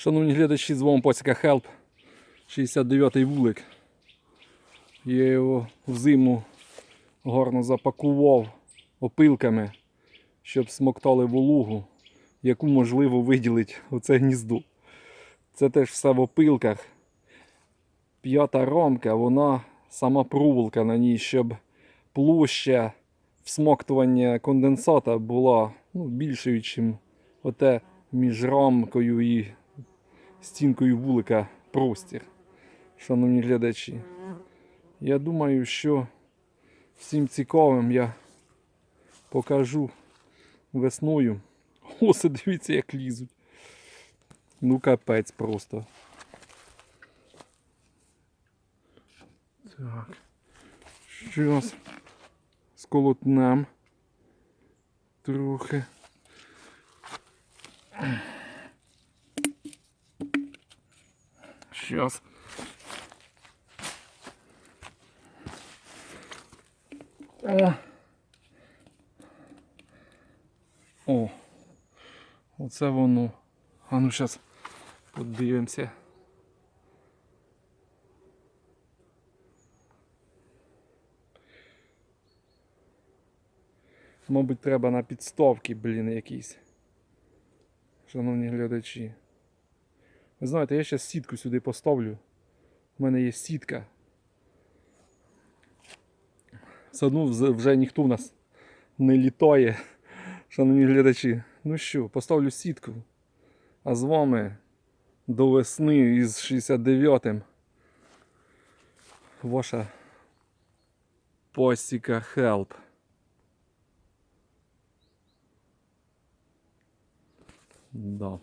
Шановні глядачі, з вами Посіка Хелп. 69-й вулик. Я його в зиму гарно запакував опилками, щоб смоктали вологу, яку можливо виділити оце гніздо. Це теж все в опилках. П'ята рамка, вона сама проволока на ній, щоб площа всмоктування конденсата була ну, більшою, ніж оте між рамкою і стінкою вулика простір. Шановні глядачі. Я думаю, що всім цікавим я покажу весною. Осе, дивіться, як лізуть. Ну, капець просто. Так. Щас. Сколотнем. Трохи. Щас. О. О. Оце воно. А ну зараз подивимося. Мабуть, треба на підставки, блін, якісь. Шановні глядачі. Ви знаєте, я зараз сітку сюди поставлю. У мене є сітка. Все одно вже ніхто в нас не літає. Шановні глядачі. Ну що, поставлю сітку. А з вами до весни із 69-м. Ваша посіка Help. Да.